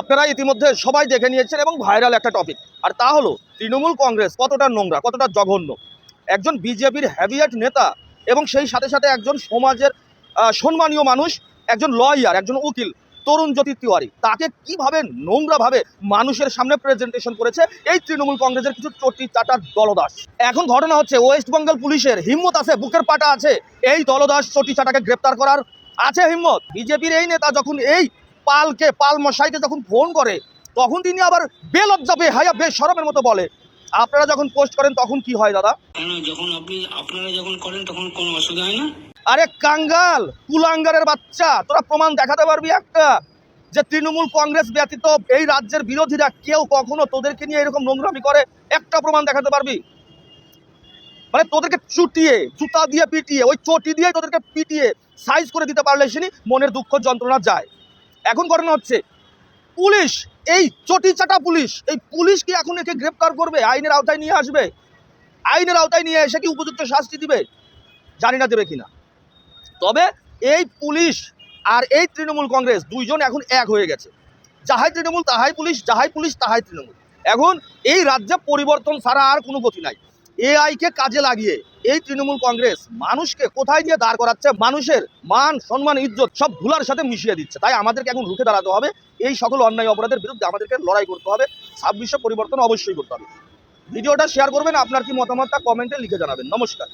আপনারা ইতিমধ্যে সবাই দেখে নিয়েছেন এবং ভাইরাল একটা টপিক আর তা হলো, তৃণমূল কংগ্রেস কতটা নোংরা, কতটা জঘন্য? একজন বিজেপির হ্যাভিয়েট নেতা এবং সেই সাথে সাথে একজন সমাজের সম্মানীয় মানুষ, একজন লয়ার একজন উকিল, তরুণ জ্যোতি তিওয়ারি, তাকে কীভাবে নোংরাভাবে মানুষের সামনে প্রেজেন্টেশন করেছে? এই তৃণমূল কংগ্রেসের কিছু চটি চাটার দলদাস। এখন ঘটনা হচ্ছে ওয়েস্ট বেঙ্গল পুলিশের হিম্মত আছে, বুকের পাটা আছে, এই দলদাস চটি চাটাকে গ্রেপ্তার করার। আছে হিম্মত। বিজেপির এই নেতা যখন এই পালকে পাল মশাইকে যখন ফোন করে তখন তিনি আবার বেলজ্জা বেহায়া বেসরমের মতো বলে। আপনারা যখন পোস্ট করেন তখন কি হয় দাদা? যখন আপনি আপনারা যখন করেন তখন কোনো অসুবিধা হয় না? আরে কাঙ্গাল কুলাঙ্গারের বাচ্চা তোরা প্রমাণ দেখাতে পারবি একটা? যে তৃণমূল কংগ্রেস ব্যতীত এই রাজ্যের বিরোধীরা কেউ কখনো তোদেরকে নিয়ে এরকম নোংরামি করে একটা প্রমাণ দেখাতে পারবি? মানে তোদেরকে চুটিয়ে জুতা দিয়ে পিটিয়ে ওই চটি দিয়ে তোদেরকে পিটিয়ে সাইজ করে দিতে পারলে সিনি মনের দুঃখ যন্ত্রণা যায়। এখন ঘটনা হচ্ছে, পুলিশ, এই চটি চাটা পুলিশ, এই পুলিশ কি এখন একে গ্রেপ্তার করবে? আইনের আওতায় নিয়ে আসবে? আইনের আওতায় নিয়ে এসে কি উপযুক্ত শাস্তি দিবে? জানি না দেবে কিনা। তবে এই পুলিশ আর এই তৃণমূল কংগ্রেস দুইজন এখন এক হয়ে গেছে। যাহাই তৃণমূল তাহাই পুলিশ, যাহাই পুলিশ তাহাই তৃণমূল। এখন এই রাজ্যে পরিবর্তন ছাড়া আর কোনো গতি নাই। এআইকে কাজে লাগিয়ে এই তৃণমূল কংগ্রেস মানুষকে কোথায় দিয়ে দাঁড় করাচ্ছে? মানুষের মান, সম্মান, ইজ্জত সব ভুলার সাথে মিশিয়ে দিচ্ছে। তাই আমাদেরকে এখন রুখে দাঁড়াতে হবে। এই সকল অন্যায় অপরাধের বিরুদ্ধে আমাদেরকে লড়াই করতে হবে। ছাব্বিশে পরিবর্তন অবশ্যই করতে হবে। ভিডিওটা শেয়ার করবেন, আপনার কি মতামতটা কমেন্টে লিখে জানাবেন। নমস্কার।